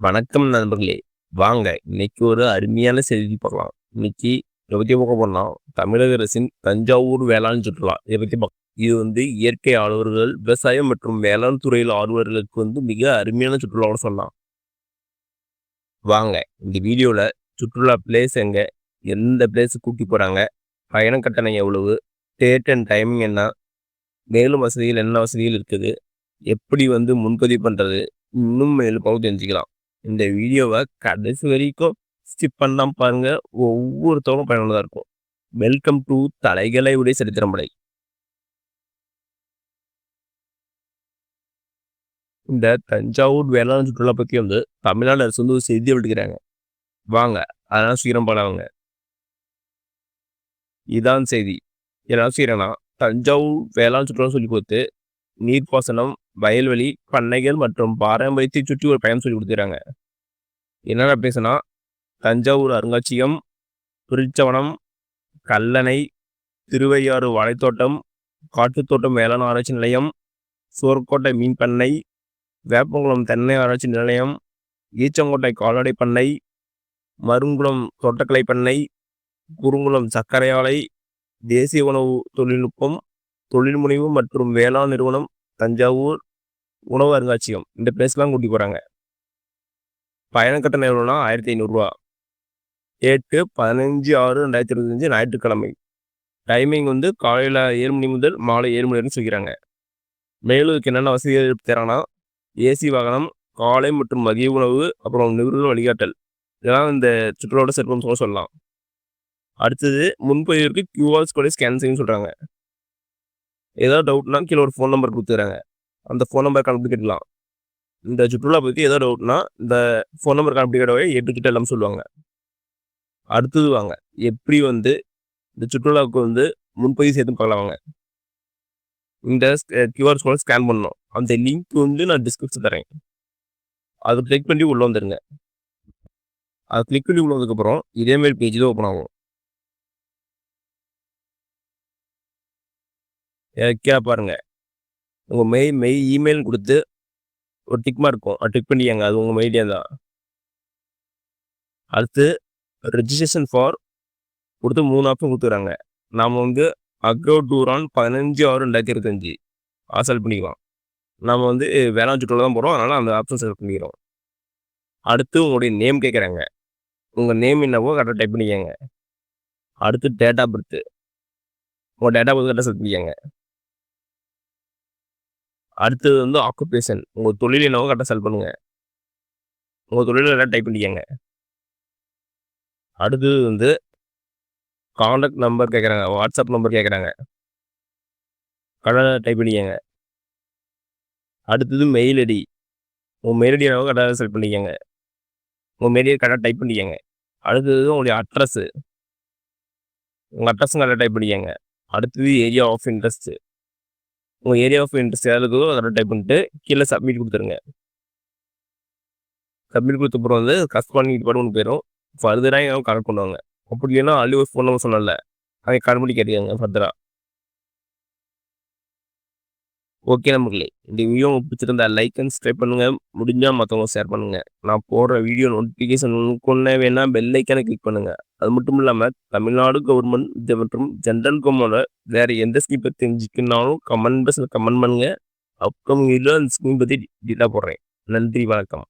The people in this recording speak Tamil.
வணக்கம் நண்பர்களே. வாங்க இன்னைக்கு ஒரு அருமையான செய்தி பார்க்கலாம். இன்னைக்கு இதை பற்றி பார்க்க போனால் தமிழக அரசின் தஞ்சாவூர் வேளாண் சுற்றுலா இதை பற்றி பார்க்க இது வந்து இயற்கை ஆளுநர்கள் விவசாயம் மற்றும் வேளாண் துறையில் ஆளுநர்களுக்கு வந்து மிக அருமையான சுற்றுலாவோட சொல்லலாம். வாங்க இந்த வீடியோவில் சுற்றுலா பிளேஸ் எங்கே எந்த பிளேஸுக்கு கூட்டி போகிறாங்க பயண கட்டணம் எவ்வளவு டேட் அண்ட் டைமிங் என்ன மேலும் வசதிகள் என்ன வசதிகள் இருக்குது எப்படி வந்து முன்பதிவு பண்ணுறது இன்னும் மேலும் பகுதி தெரிஞ்சுக்கலாம். இந்த வீடியோவை கடைசி வரைக்கும் ஸ்கிப் பண்ணாம பாருங்க. ஒவ்வொருத்தவங்களும் பயனுள்ளதாக இருக்கும். வெல்கம் டு தலைகளை உடைய சரித்திரமடை இந்த தஞ்சாவூர் வேளாண் சுற்றுலா பற்றி வந்து தமிழ்நாடு அரசு வந்து ஒரு செய்தியை விட்டுக்கிறாங்க வாங்க அதெல்லாம் சீரம் போனவங்க இதான் செய்தி. என்ன செய்யறேன்னா தஞ்சாவூர் வேளாண் சுற்றுலா சொல்லி கொடுத்து நீர்ப்பாசனம் வயல்வெளி பண்ணைகள் மற்றும் பாரம்பரியத்தை சுற்றி ஒரு பயணம் சொல்லி கொடுத்துறாங்க என்னென்ன பேசுனா? தஞ்சாவூர் அருங்காட்சியகம் குறிச்சவனம் கல்லணை திருவையாறு வாழைத்தோட்டம் காட்டுத்தோட்டம் வேளாண் ஆராய்ச்சி நிலையம் சோர்கோட்டை மீன் பண்ணை வேப்பங்குளம் தென்னை ஆராய்ச்சி நிலையம் ஈச்சங்கோட்டை கால்நடை பண்ணை மருங்குளம் தோட்டக்கலை பண்ணை குறுங்குளம் சர்க்கரை ஆலை தேசிய உணவு தொழில்நுட்பம் தொழில் முனைவு மற்றும் வேளாண் நிறுவனம் தஞ்சாவூர் உணவு அருங்காட்சியகம். இந்த பிளேஸ்லாம் கூட்டி போகிறாங்க பயணக்கட்டணம் எவ்வளோனா ஆயிரத்தி ஐநூறுரூவா எட்டு பதினஞ்சு ஆறு ரெண்டாயிரத்தி இருபத்தஞ்சு ஞாயிற்றுக்கிழமை. டைமிங் வந்து காலையில் ஏழு மணி முதல் மாலை ஏழு மணி வரைக்கும் சொல்லிக்கிறாங்க. மேலும் இதுக்கு என்னென்ன வசதிகள் தராங்கன்னா ஏசி வாகனம் காலை மற்றும் மதிய உணவு அப்புறம் நிபுணர் வழிகாட்டல். இதெல்லாம் இந்த சுற்றுலாவோட சிறப்பு சொல்லலாம். அடுத்தது முன்பதிவிற்கு கியூஆர்ஸ் கோடை ஸ்கேன் செய்யும் சொல்கிறாங்க ஏதாவது டவுட்னா கீழே ஒரு ஃபோன் நம்பர் கொடுத்துறாங்க அந்த ஃபோன் நம்பர் கணக்கு கேட்கலாம் இந்த சுற்றுலா பற்றி ஏதோ டவுட்னா இந்த ஃபோன் நம்பர் கண்டுபிடிக்கிறவே எட்டுக்கிட்ட எல்லாம் சொல்லுவாங்க. அடுத்தது வாங்க. எப்படி வந்து இந்த சுற்றுலாவுக்கு வந்து முன்பதிவு சேர்த்து பார்க்கலாம் வாங்க. இந்த கியூஆர் கோடை ஸ்கேன் பண்ணணும். அந்த லிங்க் வந்து நான் டிஸ்கிரிப்ஷன் தரேன். அதை கிளிக் பண்ணி உள்ளே வந்துடுங்க அதை கிளிக் பண்ணி உள்ள வந்ததுக்கப்புறம் இதேமாரி பேஜ் தான் ஓப்பன் ஆகும். கீழே பாருங்க. உங்கள் மெய் மெய் இமெயில் கொடுத்து ஒரு டிக்மா இருக்கும். டிக் பண்ணிக்கங்க. அது உங்கள் மைடியா தான். அடுத்து ரெஜிஸ்ட்ரேஷன் ஃபார் கொடுத்து மூணு ஆப்ஷன் கொடுத்துக்கிறாங்க. நாம் வந்து அக்ரோ டூரான் பதினஞ்சு ஆறு ரெண்டாயிரத்தி இருபத்தஞ்சி. செலக்ட் பண்ணிக்கலாம் நம்ம வந்து வேளாண் சுற்றுலா தான் போகிறோம் அதனால் அந்த ஆப்ஷன் செலக்ட் பண்ணிக்கிறோம். அடுத்து உங்களுடைய நேம் கேட்குறாங்க உங்கள் நேம் என்னவோ கரெக்டாக டைப் பண்ணிக்கோங்க. அடுத்து டேட் ஆஃப் பர்த்து உங்கள் டேட் ஆஃப் பர்த் கரெக்டாக செலக்ட் பண்ணிக்கங்க. அடுத்தது வந்து ஆக்குபேஷன் உங்கள் தொழில் என்னவோ கரெக்டாக செல் பண்ணுங்கள் உங்கள் தொழிலில் எல்லாம் டைப் பண்ணிக்கங்க. அடுத்தது வந்து காண்டாக்ட் நம்பர் கேட்குறாங்க வாட்ஸ்அப் நம்பர் கேட்குறாங்க கரெக்டாக டைப் பண்ணிக்கங்க. அடுத்தது மெயில் ஐடி உங்கள் மெயில் ஐடி என்னவோ கரெக்டாக செல் பண்ணிக்கங்க. உங்கள் மெயில் ஐடி கரெக்டாக டைப் பண்ணிக்கங்க. அடுத்தது உங்களுடைய அட்ரஸ்ஸு உங்கள் அட்ரஸும் கரெக்டாக டைப் பண்ணிக்கங்க. அடுத்தது ஏரியா ஆஃப் இன்ட்ரெஸ்ட்டு உங்கள் ஏரியா ஆஃப் இன்ட்ரெஸ்ட் எதுக்கோ அதெல்லாம் டைப் பண்ணிட்டு கீழே சப்மிட் கொடுத்துருங்க. சப்மிட் கொடுத்த அப்புறம் வந்து கஸ்பாண்டிங் டிபார்ட்மெண்ட் போயிடும் ஃபர்தராக எங்கே கனெக்ட் பண்ணுவாங்க. அப்படி இல்லைன்னா அள்ளி ஒரு ஃபோன் நம்பர் சொன்னல அதை கனெக்ட் பண்ணி கேட்டுக்காங்க ஃபர்தராக ஓகே நம்மளே இந்த வீடியோ உங்களுக்கு பிடிச்சிருந்தா லைக் அண்ட் சப்ஸ்கிரைப் பண்ணுங்கள் முடிஞ்சால் மற்றவங்க ஷேர் பண்ணுங்கள் நான் போடுற வீடியோ நோட்டிஃபிகேஷன் கொண்டே வேணால் பெல் ஐக்கானை கிளிக் பண்ணுங்கள் அது மட்டும் இல்லாமல் தமிழ்நாடு கவர்மெண்ட் இது மற்றும் ஜென்ரல் கவர்மெண்ட் வேறு எந்த ஸ்கீம் பற்றி தெரிஞ்சுக்கணும்னாலும் கமெண்ட் பஸ்ஸில் கமெண்ட் பண்ணுங்கள் அப்கமிங் வீடியோ அந்த ஸ்கீம் பற்றி டீட்டாக போடுறேன். நன்றி வணக்கம்.